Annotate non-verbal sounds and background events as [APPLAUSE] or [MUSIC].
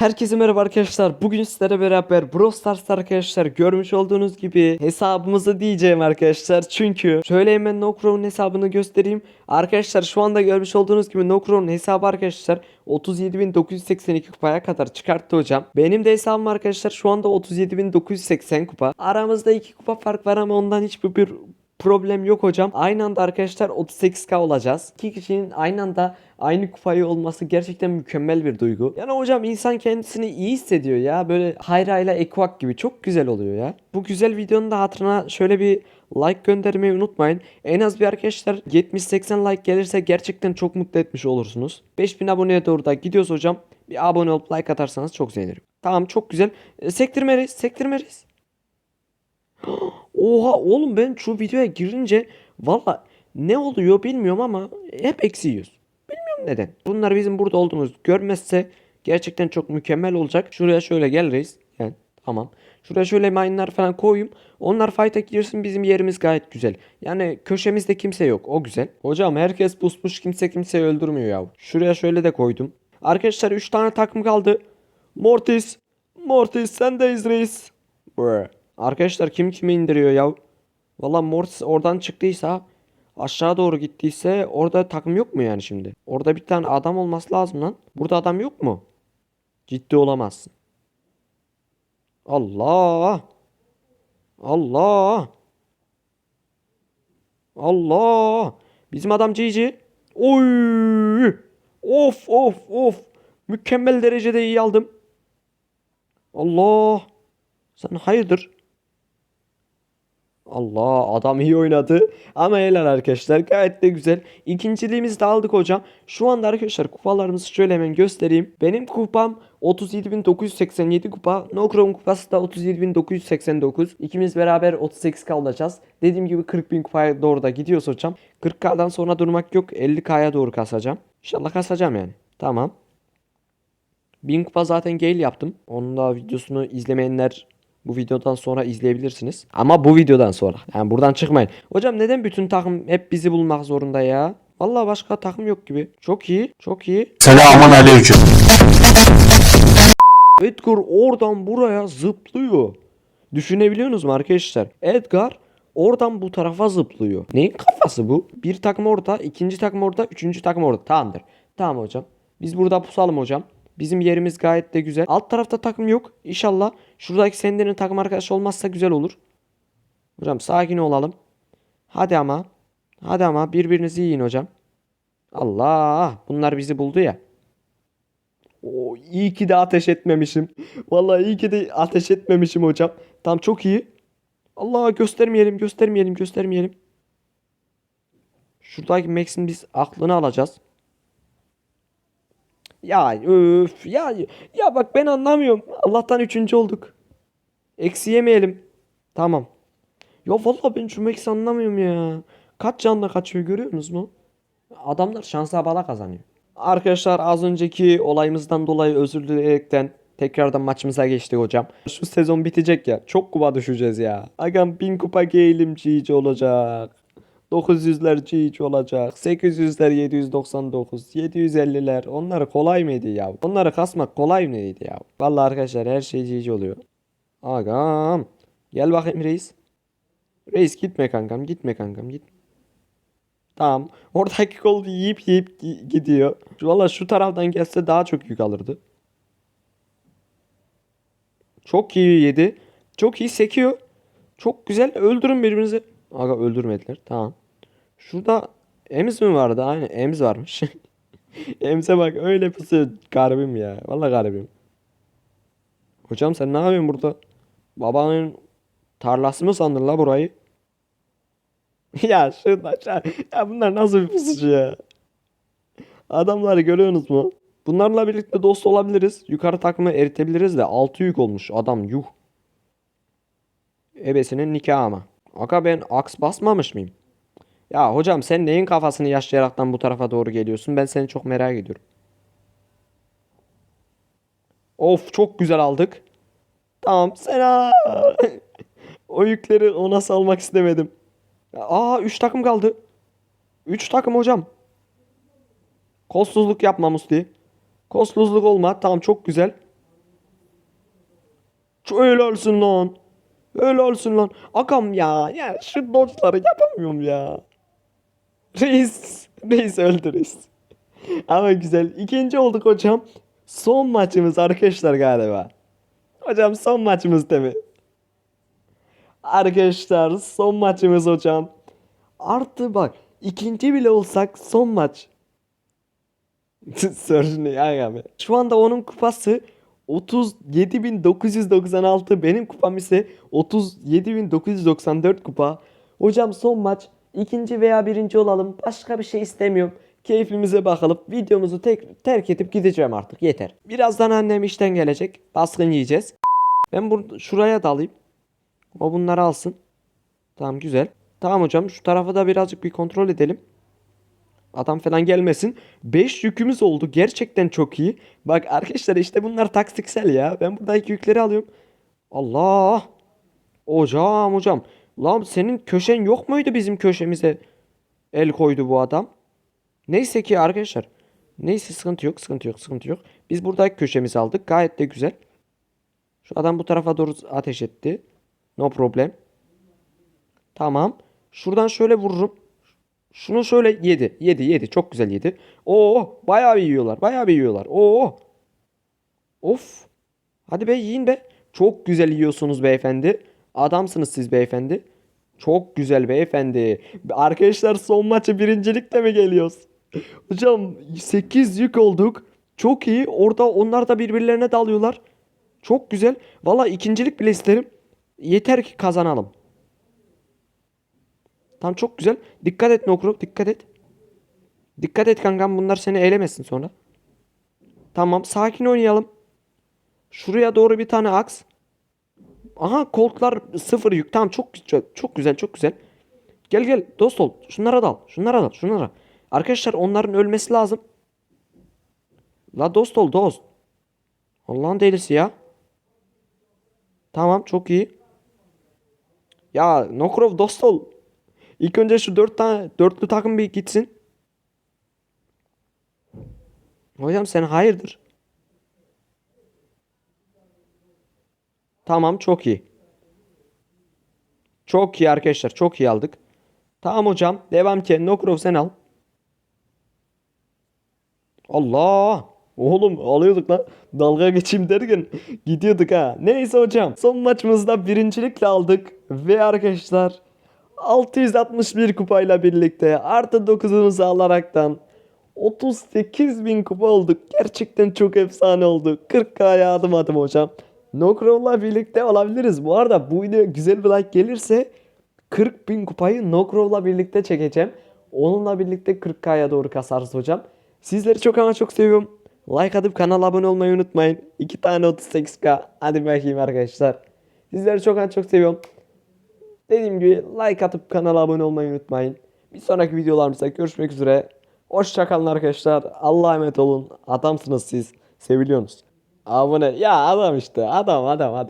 Herkese merhaba arkadaşlar. Bugün sizlere beraber Brawl Stars'ta arkadaşlar görmüş olduğunuz gibi hesabımızı diyeceğim arkadaşlar. Çünkü şöyle hemen Nocrow'un hesabını göstereyim. Arkadaşlar şu anda görmüş olduğunuz gibi Nocrow'un hesabı arkadaşlar 37.982 kupaya kadar çıkarttı hocam. Benim de hesabım arkadaşlar şu anda 37.980 kupa. Aramızda 2 kupa fark var ama ondan hiçbir bir problem yok hocam. Aynı anda arkadaşlar 38k olacağız. İki kişinin aynı anda aynı kupayı olması gerçekten mükemmel bir duygu. Yani hocam insan kendisini iyi hissediyor ya. Böyle Hayra ile Ekvak gibi çok güzel oluyor ya. Bu güzel videonun da hatırına şöyle bir like göndermeyi unutmayın. En az bir arkadaşlar 70-80 like gelirse gerçekten çok mutlu etmiş olursunuz. 5000 aboneye doğru da gidiyoruz hocam. Bir abone olup like atarsanız çok sevinirim. Tamam çok güzel. E, sektirmeliyiz, sektirmeliyiz. [GASPS] Oha oğlum ben şu videoya girince valla ne oluyor bilmiyorum ama hep eksi yiyoruz. Bilmiyorum neden. Bunlar bizim burada olduğumuz görmezse gerçekten çok mükemmel olacak. Şuraya şöyle gel reis. Yani tamam. Şuraya şöyle mine'lar falan koyayım. Onlar fight'a girsin bizim yerimiz gayet güzel. Yani köşemizde kimse yok. O güzel. Hocam herkes pusmuş kimse kimseyi öldürmüyor ya. Şuraya şöyle de koydum. Arkadaşlar 3 tane takım kaldı. Mortis. Mortis sendeyiz reis. Bruh. Arkadaşlar kim kimi indiriyor ya? Valla Mortis oradan çıktıysa aşağı doğru gittiyse orada takım yok mu yani şimdi? Orada bir tane adam olması lazım lan. Burada adam yok mu? Ciddi olamazsın. Allah. Allah. Allah. Bizim adam GG. Oy. Of of of. Mükemmel derecede iyi aldım. Allah. Sen hayırdır? Allah adam iyi oynadı. Ama helal arkadaşlar gayet de güzel. İkinciliğimizi de aldık hocam. Şu anda arkadaşlar kupalarımızı şöyle hemen göstereyim. Benim kupam 37.987 kupa. Nocrow'un kupası da 37.989. İkimiz beraber 38k olacağız. Dediğim gibi 40.000 kupaya doğru da gidiyoruz hocam. 40k'dan sonra durmak yok. 50k'ya doğru kasacağım. İnşallah kasacağım yani. Tamam. 1000 kupa zaten Gale yaptım. Onun da videosunu izlemeyenler bu videodan sonra izleyebilirsiniz. Ama bu videodan sonra. Yani buradan çıkmayın. Hocam neden bütün takım hep bizi bulmak zorunda ya? Vallahi başka takım yok gibi. Çok iyi. Çok iyi. Selamun aleyküm. Edgar oradan buraya zıplıyor. Düşünebiliyorsunuz mu arkadaşlar? Edgar oradan bu tarafa zıplıyor. Neyin kafası bu? Bir takım orada, ikinci takım orada, üçüncü takım orada. Tamamdır. Tamam hocam. Biz burada pusalım hocam. Bizim yerimiz gayet de güzel. Alt tarafta takım yok. İnşallah şuradaki sendenin takım arkadaşı olmazsa güzel olur. Hocam sakin olalım. Hadi ama. Hadi ama birbirinizi yiyin hocam. Allah. Bunlar bizi buldu ya. Oo, iyi ki de ateş etmemişim. Vallahi iyi ki de ateş etmemişim hocam. Tam çok iyi. Allah göstermeyelim, göstermeyelim, göstermeyelim. Şuradaki Max'in biz aklını alacağız. Ya öf ya ya bak ben anlamıyorum. Allah'tan üçüncü olduk. Eksi yemeyelim. Tamam. Ya vallahi ben şu Max'i anlamıyorum ya. Kaç canla kaçıyor görüyorsunuz mu? Adamlar şansa bala kazanıyor. Arkadaşlar az önceki olayımızdan dolayı özür dileyerekten tekrardan maçımıza geçtik hocam. Şu sezon bitecek ya. Çok kupa düşeceğiz ya. Agam 1000 kupa geylim GG olacak. 900'ler GG olacak. 800'ler 799. 750'ler. Onları kolay mıydı ya? Onları kasmak kolay mıydı ya? Vallahi arkadaşlar her şey GG oluyor. Agam. Gel bakayım reis. Reis gitme kankam gitme kankam git. Tamam. Oradaki kol yiyip yiyip gi- gidiyor. Valla şu taraftan gelse daha çok yük alırdı. Çok iyi yedi. Çok iyi sekiyor. Çok güzel. Öldürün birbirinizi. Aga öldürmediler. Tamam. Şurada Ems mi vardı? Aynen Ems varmış. [LAUGHS] Ems'e bak öyle pusuyor. Garibim ya. Valla garibim. Hocam sen ne yapıyorsun burada? Babanın tarlası mı sandın la burayı? [LAUGHS] ya şurada şu- ya bunlar nasıl bir pusucu ya? Adamları görüyorsunuz mu? Bunlarla birlikte dost olabiliriz. Yukarı takımı eritebiliriz de 6 yük olmuş adam yuh. Ebesinin nikahı ama. Aka ben aks basmamış mıyım? Ya hocam sen neyin kafasını yaşlayaraktan bu tarafa doğru geliyorsun? Ben seni çok merak ediyorum. Of çok güzel aldık. Tamam sen [LAUGHS] O yükleri ona salmak istemedim. Aa 3 takım kaldı. 3 takım hocam. Kolsuzluk yapma Musti. Kolsuzluk olma. Tamam çok güzel. Öyle olsun lan. Öyle olsun lan. Akam ya. Ya şu dodge'ları yapamıyorum ya. Reis. Reis öldü reis. Ama güzel. İkinci olduk hocam. Son maçımız arkadaşlar galiba. Hocam son maçımız değil mi? Arkadaşlar son maçımız hocam. Artı bak ikinci bile olsak son maç. [LAUGHS] Sörjünü ya abi. Şu anda onun kupası 37.996 benim kupam ise 37.994 kupa. Hocam son maç ikinci veya birinci olalım. Başka bir şey istemiyorum. Keyfimize bakalım. Videomuzu tek, terk edip gideceğim artık. Yeter. Birazdan annem işten gelecek. Baskın yiyeceğiz. Ben burada şuraya dalayım. O bunları alsın. Tamam güzel. Tamam hocam şu tarafa da birazcık bir kontrol edelim. Adam falan gelmesin. 5 yükümüz oldu. Gerçekten çok iyi. Bak arkadaşlar işte bunlar taktiksel ya. Ben buradaki yükleri alıyorum. Allah. Hocam hocam. Lan senin köşen yok muydu bizim köşemize? El koydu bu adam. Neyse ki arkadaşlar. Neyse sıkıntı yok sıkıntı yok sıkıntı yok. Biz buradaki köşemizi aldık. Gayet de güzel. Şu adam bu tarafa doğru ateş etti. No problem. Tamam. Şuradan şöyle vururum. Şunu şöyle yedi. Yedi yedi. Çok güzel yedi. Oo bayağı bir yiyorlar. Bayağı bir yiyorlar. Oo. Of. Hadi be yiyin be. Çok güzel yiyorsunuz beyefendi. Adamsınız siz beyefendi. Çok güzel beyefendi. Arkadaşlar son maçı birincilikte mi geliyoruz? Hocam 8 yük olduk. Çok iyi. Orada onlar da birbirlerine dalıyorlar. Çok güzel. Valla ikincilik bile isterim. Yeter ki kazanalım. Tamam çok güzel. Dikkat et Nokro. Dikkat et. Dikkat et kankam bunlar seni elemesin sonra. Tamam sakin oynayalım. Şuraya doğru bir tane aks. Aha koltlar sıfır yük. Tamam çok güzel. Çok güzel çok güzel. Gel gel dost ol. Şunlara dal. Şunlara dal. Şunlara. Arkadaşlar onların ölmesi lazım. La dost ol dost. Allah'ın delisi ya. Tamam çok iyi. Ya Nokrov dost ol. İlk önce şu dört tane dörtlü takım bir gitsin. Hocam sen hayırdır? Tamam çok iyi. Çok iyi arkadaşlar çok iyi aldık. Tamam hocam devam ki Nokrov sen al. Allah! Oğlum alıyorduk lan. Dalga geçeyim derken [LAUGHS] gidiyorduk ha. Neyse hocam. Son maçımızda birincilikle aldık. Ve arkadaşlar 661 kupayla birlikte artı 9'umuzu alaraktan 38 bin kupa olduk. Gerçekten çok efsane oldu. 40k'ya adım adım hocam. Nokrov'la birlikte olabiliriz. Bu arada bu video güzel bir like gelirse 40 bin kupayı Nokrov'la birlikte çekeceğim. Onunla birlikte 40k'ya doğru kasarız hocam. Sizleri çok ama çok seviyorum. Like atıp kanala abone olmayı unutmayın. 2 tane 38k. Hadi bakayım arkadaşlar. Sizleri çok ama çok seviyorum. Dediğim gibi like atıp kanala abone olmayı unutmayın. Bir sonraki videolarımızda görüşmek üzere. Hoşçakalın arkadaşlar. Allah'a emanet olun. Adamsınız siz. Seviliyorsunuz. Abone. Ya adam işte. Adam adam adam.